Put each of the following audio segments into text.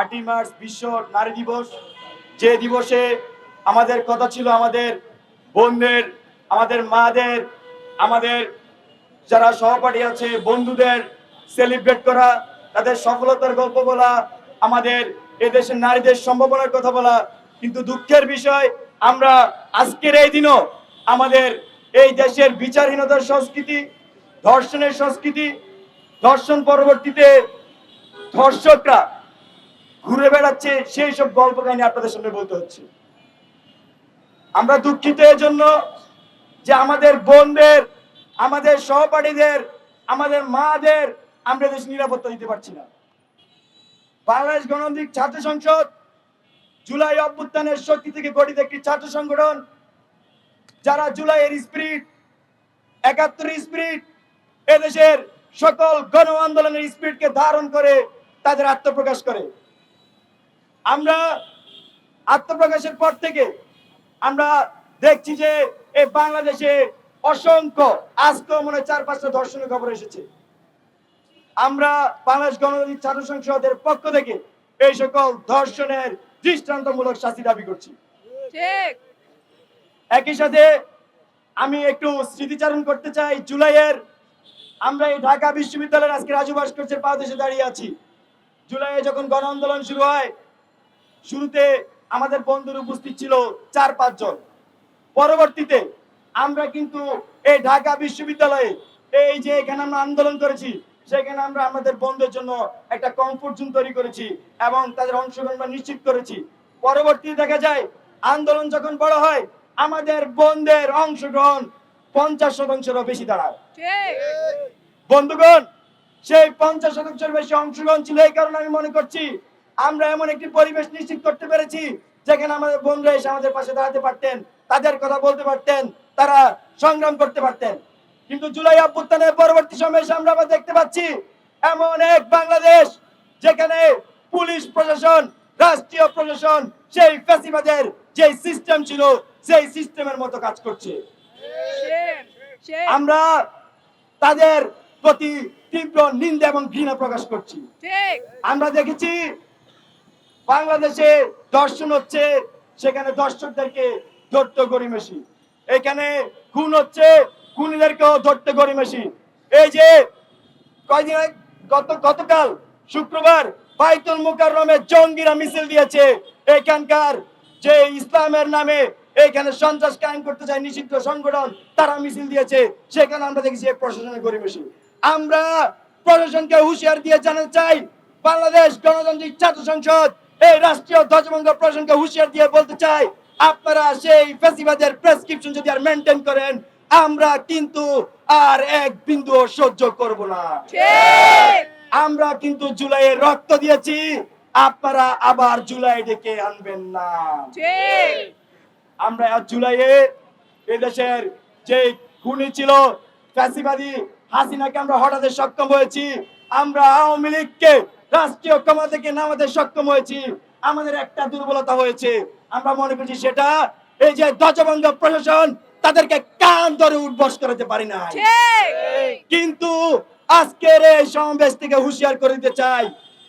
আটই মার্চ বিশ্ব নারী দিবস। যে দিবসে আমাদের কথা ছিল আমাদের বোনদের, আমাদের মাদের, আমাদের যারা সহপাঠী আছে, বন্ধুদের সেলিব্রেট করা, তাদের সফলতার গল্প বলা, আমাদের এদেশের নারীদের সম্ভাবনার কথা বলা। কিন্তু দুঃখের বিষয়, আমরা আজকের এই দিনও আমাদের এই দেশের বিচারহীনতার সংস্কৃতি, ধর্ষণের সংস্কৃতি, ধর্ষণ পরবর্তীতে ধর্ষকরা ঘুরে বেড়াচ্ছে, সেই সব গল্প কাহিনী আপনাদের সামনে বলতে হচ্ছে। আমরা দুঃখিত এর জন্য যে আমাদের বোনদের, আমাদের সহপাঠীদের, আমাদের মাদের আমরা দেশ নিরাপত্তা দিতে পারছি না। বাংলাদেশ গণতান্ত্রিক ছাত্র সংসদ জুলাই অভ্যুত্থানের শক্তি থেকে গঠিত একটি ছাত্র সংগঠন, যারা জুলাইয়ের স্পিরিট একাত্তর স্পিরিট, এদেশের সকল গণ আন্দোলনের স্পিরিটকে ধারণ করে তাদের আত্মপ্রকাশ করে। আমরা আত্মপ্রকাশের পর থেকে আমরা দেখছি যে এই বাংলাদেশে অসংখ্য আজকেও মনে চার পাঁচটা ধর্ষণের খবর এসেছে। আমরা বাংলাদেশ গণতান্ত্রিক ছাত্র সংসদের পক্ষ থেকে এই সকল ধর্ষণের দৃষ্টান্তমূলক শাস্তি দাবি করছি। ঠিক। একই সাথে আমি একটু স্মৃতিচারণ করতে চাই জুলাইয়ের আমরা এই ঢাকা বিশ্ববিদ্যালয়ের আজকে রাজু ভাস্কর্যের পাদদেশে দাঁড়িয়ে আছি। জুলাইয়ে যখন গণ আন্দোলন শুরু হয় শুরুতে আমাদের বন্ধুর উপস্থিত ছিল চার পাঁচজন পরবর্তীতে আমরা কিন্তু এই ঢাকা বিশ্ববিদ্যালয়ে এই যে এখানে আমরা আন্দোলন করেছি সেখানে আমরা আমাদের বন্ধুদের জন্য একটা কমফোর্ট জোন তৈরি করেছি এবং তাদের অংশগ্রহণ নিশ্চিত করেছি। পরবর্তীতে দেখা যায় আন্দোলন যখন বড় হয় আমাদের বন্ধের অংশগ্রহণ পঞ্চাশ শতাংশেরও বেশি দাঁড়ায়। বন্ধুগণ সেই পঞ্চাশ শতাংশের বেশি অংশগ্রহণ ছিল এই কারণে আমি মনে করছি আমরা এমন একটি পরিবেশ নিশ্চিত করতে পেরেছি যেখানে আমাদের বন্ধুরা এসে আমাদের পাশে দাঁড়াতে পারতেন তাদের কথা বলতে পারতেন তারা সংগ্রাম করতে পারতেন। কিন্তু জুলাই অভ্যুত্থানের পরবর্তী সময়ে এসে আমরা আবার দেখতে পাচ্ছি এমন এক বাংলাদেশ যেখানে পুলিশ প্রশাসন রাষ্ট্রীয় প্রশাসন সেই ফ্যাসিবাদের যে সিস্টেম ছিল সেই সিস্টেমের মতো কাজ করছে। আমরা তাদের প্রতি তীব্র নিন্দা এবং ঘৃণা প্রকাশ করছি। ঠিক। আমরা দেখেছি বাংলাদেশে দর্শন হচ্ছে, সেখানে দর্শকদেরকে ধরতে গরিমেশি এখানে খুন হচ্ছে, খুনিদেরকেও ধরতে গরিমেশি এই যে কয়দিন গত, গতকাল শুক্রবার বাইতুল মুকাররমে জঙ্গিরা মিছিল দিয়েছে। এখানকার যে ইসলামের নামে এখানে সন্ত্রাস কায়েম করতে চায় নিষিদ্ধ সংগঠন, তারা মিছিল দিয়েছে। সেখানে আমরা দেখেছি প্রশাসনের গরিবেশি আমরা প্রশাসনকে হুঁশিয়ার দিয়ে জানাতে চাই, বাংলাদেশ গণতান্ত্রিক ছাত্র সংসদ এই রাষ্ট্রীয় ধ্বজভঙ্গ প্রশাসনকে হুঁশিয়ার দিয়ে বলতে চাই আপনারা সেই ফেসিবাদের প্রেসক্রিপশন যদি আর মেনটেন করেন আমরা কিন্তু আর এক বিন্দু সহ্য করব না। আমরা কিন্তু জুলাইয়ে রক্ত দিয়েছি আপনারা আবার জুলাই ডেকে আনবেন না। আমরা জুলাইয়ে এদেশের যে খুনি ছিল ফ্যাসিবাদী হাসিনাকে আমরা হঠাৎ সক্ষম হয়েছি আমরা আওয়ামী লীগকে রাষ্ট্রীয় ক্ষমতা থেকে নামাতে সক্ষম হয়েছি। আমাদের একটা দুর্বলতা হয়েছে। আমরা মনে করছি সেটা এই যে ধ্বজভঙ্গ প্রশাসন তাদেরকে কান ধরে উঠবস করাতে পারি না কিন্তু আজকের এই সমাবেশ থেকে হুঁশিয়ার করে দিতে চাই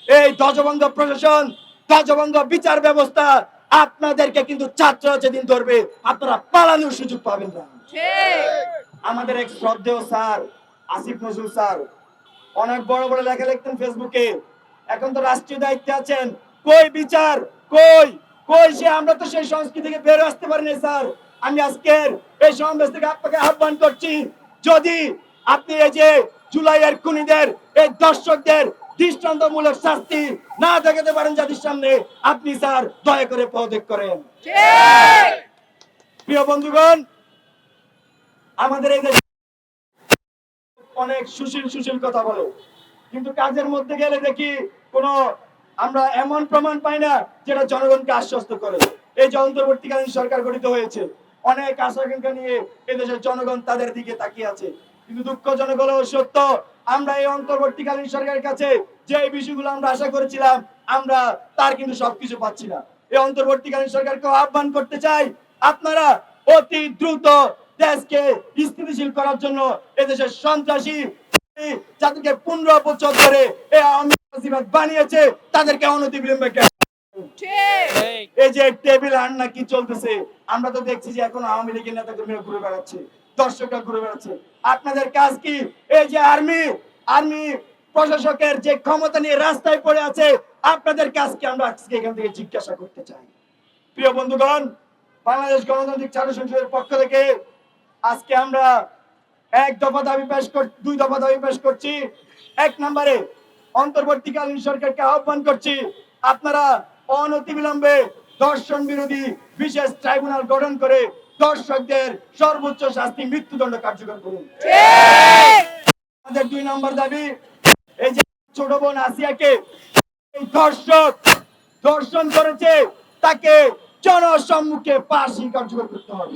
এই ধ্বজভঙ্গ প্রশাসন ধ্বজভঙ্গ বিচার ব্যবস্থা আপনাদেরকে কিন্তু ছাত্র যেদিন ধরবে আপনারা পালানোর সুযোগ পাবেন না। আমাদের এক শ্রদ্ধেয় স্যার আসিফ নজরুল স্যার অনেক বড় বড় লেখা লিখতেন ফেসবুকে। এখন তো রাষ্ট্রীয় দায়িত্বে আছেন। কই বিচার? কই? কই সে? আমরা তো সেই সংস্কৃতি থেকে বের আসতে পারিনি স্যার। আমি আজকের এই সমাবেশ থেকে আপনাকে আহ্বান করছি যদি আপনি এই যে জুলাইয়ের খুনিদের এই দর্শকদের দৃষ্টান্তমূলক শাস্তি না দেখাতে পারেন জাতির সামনে আপনি স্যার দয়া করে পদত্যাগ করেন। প্রিয় বন্ধুগণ আমাদের এই দেশে অনেক সুশীল সুশীল কথা বলে। কিন্তু কাজের মধ্যে গেলে দেখি কোনো আমরা এমন প্রমাণ পাই না যেটা জনগণকে আশ্বস্ত করে। এই যে অন্তর্বর্তীকালীন সরকার গঠিত হয়েছে, অনেক আশা আকাঙ্ক্ষা নিয়ে এদেশের জনগণ তাদের দিকে তাকিয়ে আছে। কিন্তু দুঃখজনক হলেও সত্য, আমরা এই অন্তর্বর্তীকালীন সরকারের কাছে যে বিষয়গুলো আমরা আশা করেছিলাম, আমরা তার কিন্তু সবকিছু পাচ্ছি না। এই অন্তর্বর্তীকালীন সরকারকে আহ্বান করতে চাই, আপনারা অতি দ্রুত দেশকে স্থিতিশীল করার জন্য এদেশের সন্ত্রাসী যাদেরকে পনেরো বছর ধরে এই আওয়ামী বানিয়েছে তাদেরকে অনতিবিলম্বে এই যে টেবিল হান্না কি চলতেছে আমরা তো দেখছি যে এখন আওয়ামী লীগের নেতা কর্মীরা ঘুরে বেড়াচ্ছে দর্শকরা ঘুরে বেড়াচ্ছে। আপনাদের কাজ কি? এই যে আর্মি আর্মি প্রশাসকের যে ক্ষমতা নিয়ে রাস্তায় পড়ে আছে আপনাদের কাজ কি? আমরা আজকে এখান থেকে জিজ্ঞাসা করতে চাই। প্রিয় বন্ধুগণ বাংলাদেশ গণতান্ত্রিক ছাত্র সংসদের পক্ষ থেকে আজকে আমরা এক দফা দাবি পেশ কর, দুই দফা দাবি পেশ করছি। এক নম্বরে অন্তর্বর্তীকালীন সরকারকে আহ্বান করছি, আপনারা অনতিবিলম্বে দর্শন বিরোধী বিশেষ ট্রাইব্যুনাল গঠন করে দর্শকদের সর্বোচ্চ শাস্তি মৃত্যুদণ্ড কার্যকর করুন। আমাদের দুই নম্বর দাবি, এই যে ছোট বোন আসিয়াকে দর্শক দর্শন করেছে, তাকে জনসম্মুখে ফাঁসি কার্যকর করতে হবে।